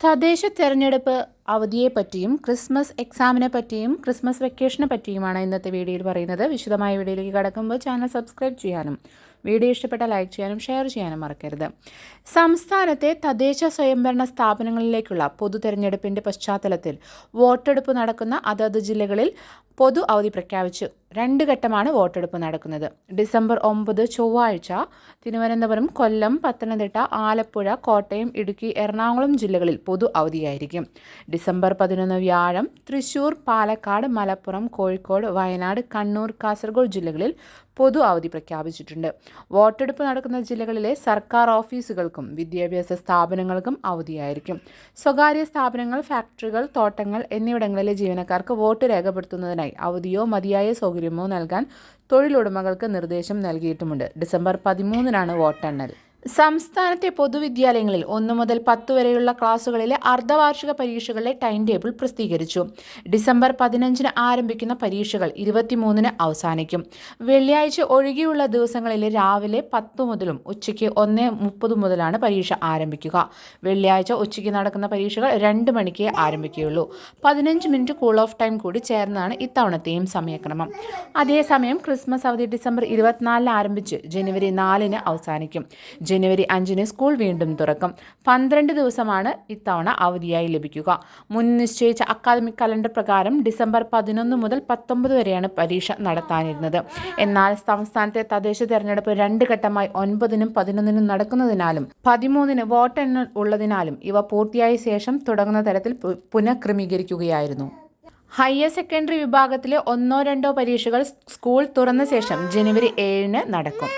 തദ്ദേശ തെരഞ്ഞെടുപ്പ് അവധിയെ പറ്റിയും ക്രിസ്മസ് എക്സാമിനെ പറ്റിയും ക്രിസ്മസ് വെക്കേഷനെ പറ്റിയുമാണ് ഇന്നത്തെ വീഡിയോയിൽ പറയുന്നത്. വിശദമായ വീഡിയോയിലേക്ക് കടക്കുമ്പോൾ ചാനൽ സബ്സ്ക്രൈബ് ചെയ്യാനും വീഡിയോ ഇഷ്ടപ്പെട്ടാൽ ലൈക്ക് ചെയ്യാനും ഷെയർ ചെയ്യാനും മറക്കരുത്. സംസ്ഥാനത്തെ തദ്ദേശ സ്വയംഭരണ സ്ഥാപനങ്ങളിലേക്കുള്ള പൊതു തെരഞ്ഞെടുപ്പിന്റെ പശ്ചാത്തലത്തിൽ വോട്ടെടുപ്പ് നടക്കുന്ന അതത് ജില്ലകളിൽ പൊതു അവധി പ്രഖ്യാപിച്ചു. രണ്ട് ഘട്ടമാണ് വോട്ടെടുപ്പ് നടക്കുന്നത്. ഡിസംബർ ഒമ്പത് ചൊവ്വാഴ്ച തിരുവനന്തപുരം കൊല്ലം പത്തനംതിട്ട ആലപ്പുഴ കോട്ടയം ഇടുക്കി എറണാകുളം ജില്ലകളിൽ പൊതു അവധിയായിരിക്കും. ഡിസംബർ പതിനൊന്ന് വ്യാഴം തൃശൂർ പാലക്കാട് മലപ്പുറം കോഴിക്കോട് വയനാട് കണ്ണൂർ കാസർഗോഡ് ജില്ലകളിൽ പൊതു അവധി പ്രഖ്യാപിച്ചിട്ടുണ്ട്. വോട്ടെടുപ്പ് നടക്കുന്ന ജില്ലകളിലെ സർക്കാർ ഓഫീസുകൾക്കും വിദ്യാഭ്യാസ സ്ഥാപനങ്ങൾക്കും അവധിയായിരിക്കും. സ്വകാര്യ സ്ഥാപനങ്ങൾ ഫാക്ടറികൾ തോട്ടങ്ങൾ എന്നിവിടങ്ങളിലെ ജീവനക്കാർക്ക് വോട്ട് രേഖപ്പെടുത്തുന്നതിനായി അവധിയോ മതിയായ സൗകര്യമോ നൽകാൻ തൊഴിലുടമകൾക്ക് നിർദ്ദേശം നൽകിയിട്ടുമുണ്ട്. ഡിസംബർ പതിമൂന്നിനാണ് വോട്ടെണ്ണൽ. സംസ്ഥാനത്തെ പൊതുവിദ്യാലയങ്ങളിൽ ഒന്നു മുതൽ പത്ത് വരെയുള്ള ക്ലാസുകളിലെ അർദ്ധവാർഷിക പരീക്ഷകളുടെ ടൈം ടേബിൾ പ്രസിദ്ധീകരിച്ചു. ഡിസംബർ പതിനഞ്ചിന് ആരംഭിക്കുന്ന പരീക്ഷകൾ ഇരുപത്തിമൂന്നിന് അവസാനിക്കും. വെള്ളിയാഴ്ച ഒഴികെയുള്ള ദിവസങ്ങളിലെ രാവിലെ പത്ത് മുതലും ഉച്ചയ്ക്ക് ഒന്ന് മുപ്പത് മുതലാണ് പരീക്ഷ ആരംഭിക്കുക. വെള്ളിയാഴ്ച ഉച്ചയ്ക്ക് നടക്കുന്ന പരീക്ഷകൾ രണ്ട് മണിക്ക് ആരംഭിക്കുകയുള്ളൂ. പതിനഞ്ച് മിനിറ്റ് കൂൾ ഓഫ് ടൈം കൂടി ചേർന്നാണ് ഇത്തവണത്തെയും സമയക്രമം. അതേസമയം ക്രിസ്മസ് അവധി ഡിസംബർ ഇരുപത്തിനാലിന് ആരംഭിച്ച് ജനുവരി നാലിന് അവസാനിക്കും. ജനുവരി അഞ്ചിന് സ്കൂൾ വീണ്ടും തുറക്കും. പന്ത്രണ്ട് ദിവസമാണ് ഇത്തവണ അവധിയായി ലഭിക്കുക. മുൻ നിശ്ചയിച്ച അക്കാദമിക് കലണ്ടർ പ്രകാരം ഡിസംബർ പതിനൊന്ന് മുതൽ പത്തൊമ്പത് വരെയാണ് പരീക്ഷ നടത്താനിരുന്നത്. എന്നാൽ സംസ്ഥാനത്തെ തദ്ദേശ തെരഞ്ഞെടുപ്പ് രണ്ട് ഘട്ടമായി ഒൻപതിനും പതിനൊന്നിനും നടക്കുന്നതിനാലും പതിമൂന്നിന് വോട്ടെണ്ണൽ ഉള്ളതിനാലും ഇവ പൂർത്തിയായ ശേഷം തുടങ്ങുന്ന തരത്തിൽ പുനഃക്രമീകരിക്കുകയായിരുന്നു. ഹയർ സെക്കൻഡറി വിഭാഗത്തിലെ ഒന്നോ രണ്ടോ പരീക്ഷകൾ സ്കൂൾ തുറന്ന ശേഷം ജനുവരി ഏഴിന് നടക്കും.